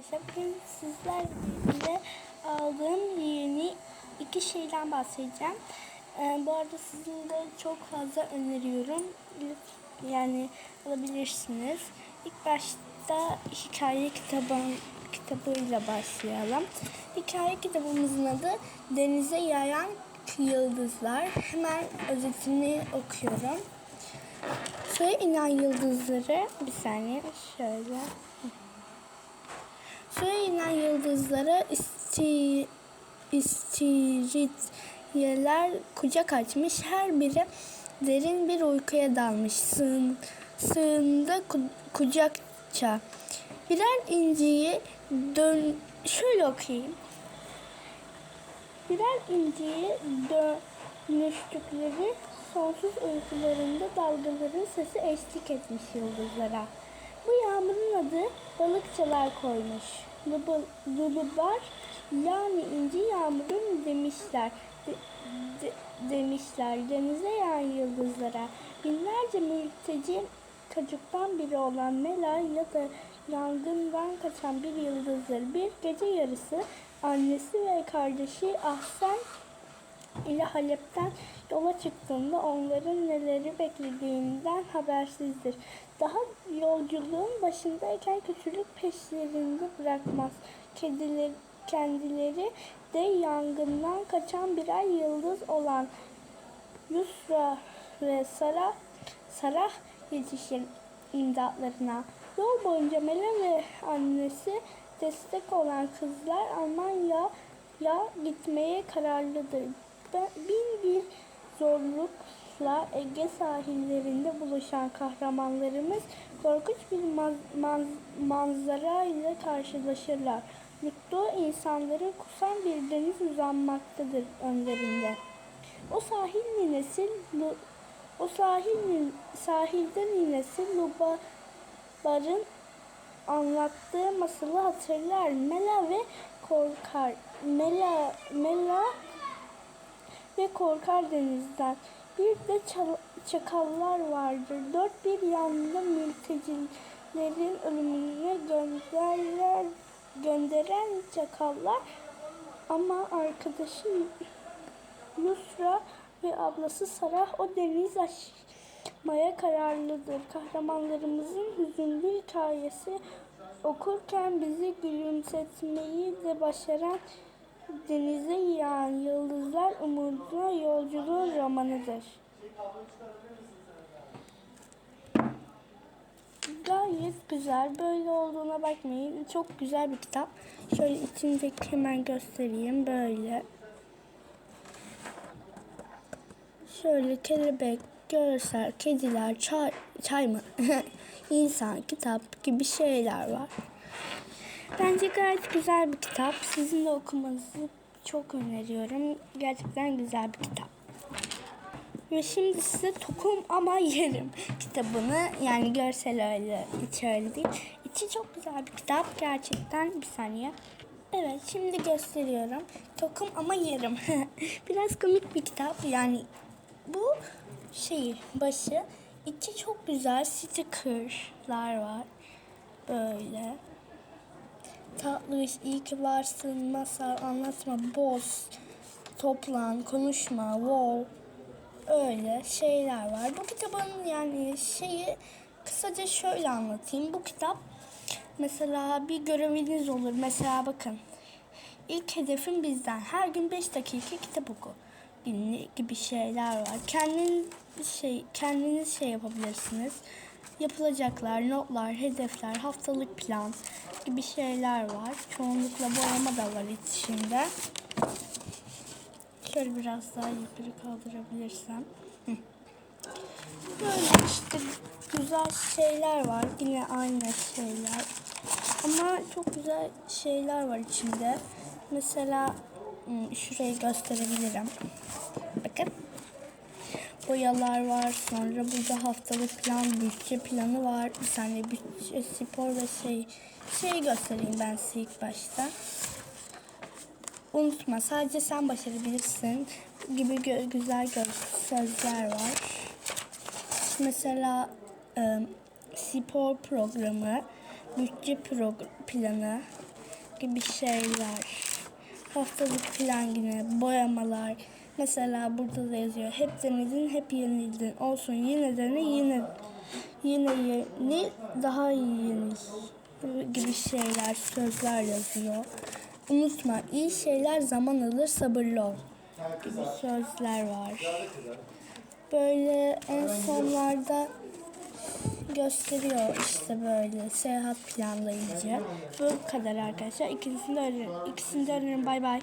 arkadaşlar. Bugün sizlerle birlikte aldığım yeni iki şeyden bahsedeceğim. Ee, bu arada sizin de çok fazla öneriyorum. Yani alabilirsiniz. İlk başta hikaye kitabı kitabıyla başlayalım. Hikaye kitabımızın adı Denize Yayan Yıldızlar. Hemen özetini okuyorum. Suya inen yıldızları bir saniye şöyle. Suya inen yıldızlara isti, istiridyeler kucak açmış. Her biri derin bir uykuya dalmış. Sığın, sığında ku- kucakça. Birer inciyi dön... Şöyle okuyayım. Birer inciyi dönüştükleri sonsuz uykularında dalgaların sesi eşlik etmiş yıldızlara. Bu yağmurun adı balıkçılar koymuş. Lulubar yani inci yağmuru demişler. De- de- demişler denize yağan yıldızlara. Binlerce mülteci çocuktan biri olan Mela ya da yangından kaçan bir yıldızdır. Bir gece yarısı annesi ve kardeşi Ahsen ile Halep'ten yola çıktığında onların neleri beklediğinden habersizdir. Daha yolculuğun başındayken kötülük peşlerinde bırakmaz. Kediler, kendileri de yangından kaçan birer yıldız olan Yusra ve Sarah, Sarah yetişir imdatlarına. Yol boyunca Mela ve annesi destek olan kızlar Almanya ya gitmeye kararlıdır. Bin bir zorlukla Ege sahillerinde buluşan kahramanlarımız korkunç bir maz- maz- manzara ile karşılaşırlar. Mutlu insanların kusan bir deniz uzanmaktadır önlerinde. O sahil ninesi o sahil sahilde ninesi Lubar'ın anlattığı masalı hatırlar. Mela ve korkar. Mela, Mela ve korkar denizden. Bir de çakallar vardır. Dört bir yanda mültecilerin ölümüne gönderer, gönderen çakallar ama arkadaşı Yusra ve ablası Sarah o deniz aşmaya kararlıdır. Kahramanlarımızın hüzünlü hikayesi okurken bizi gülümsetmeyi de başaran denize yağan yıldızlar umuduna yolculuğun romanıdır. Gayet güzel. Böyle olduğuna bakmayın. Çok güzel bir kitap. Şöyle içindeki hemen göstereyim. Böyle. Şöyle kelebek, görsel, kediler, çay, çay mı? İnsan, kitap gibi şeyler var. Bence gayet güzel bir kitap. Sizin de okumanızı çok öneriyorum. Gerçekten güzel bir kitap. Ve şimdi size Tokum Ama Yerim kitabını yani görsel öyle, içi öyle değil. İçi çok güzel bir kitap. Gerçekten bir saniye. Evet şimdi gösteriyorum. Tokum Ama Yerim. Biraz komik bir kitap. Yani bu şey başı içi çok güzel stickerlar var. Böyle. Tatlış, iyi ki varsın, masal, anlatma, boz, toplan, konuşma, wow. Öyle şeyler var. Bu kitabın yani şeyi kısaca şöyle anlatayım. Bu kitap mesela bir göreviniz olur. Mesela bakın. İlk hedefim bizden. Her gün 5 dakika kitap oku. Gibi, şeyler var. Kendiniz şey kendiniz şey yapabilirsiniz. Yapılacaklar, notlar, hedefler, haftalık plan gibi şeyler var. Çoğunlukla boyama da var içinde. Şöyle biraz daha yukarı kaldırabilirsem. Böyle işte güzel şeyler var. Yine aynı şeyler. Ama çok güzel şeyler var içinde. Mesela şurayı gösterebilirim. Bakın. Boyalar var. Sonra burada haftalık plan, bütçe planı var. Bir tane bütçe, spor ve şey şey göstereyim ben size ilk başta. Unutma sadece sen başarabilirsin gibi gö- güzel gö- sözler var. Mesela e, spor programı, bütçe prog- planı, gibi şeyler. Haftalık plan yine boyamalar. Mesela burada da yazıyor. Hep denedin, hep yenildin. Olsun yine dene, yine yine yeni, daha iyi yenil gibi şeyler, sözler yazıyor. Unutma, iyi şeyler zaman alır, sabırlı ol gibi sözler var. Böyle en sonlarda gösteriyor işte böyle seyahat planlayıcı. Bu kadar arkadaşlar. İkisini de öğrenin. İkisini de öğrenin. Bay bay.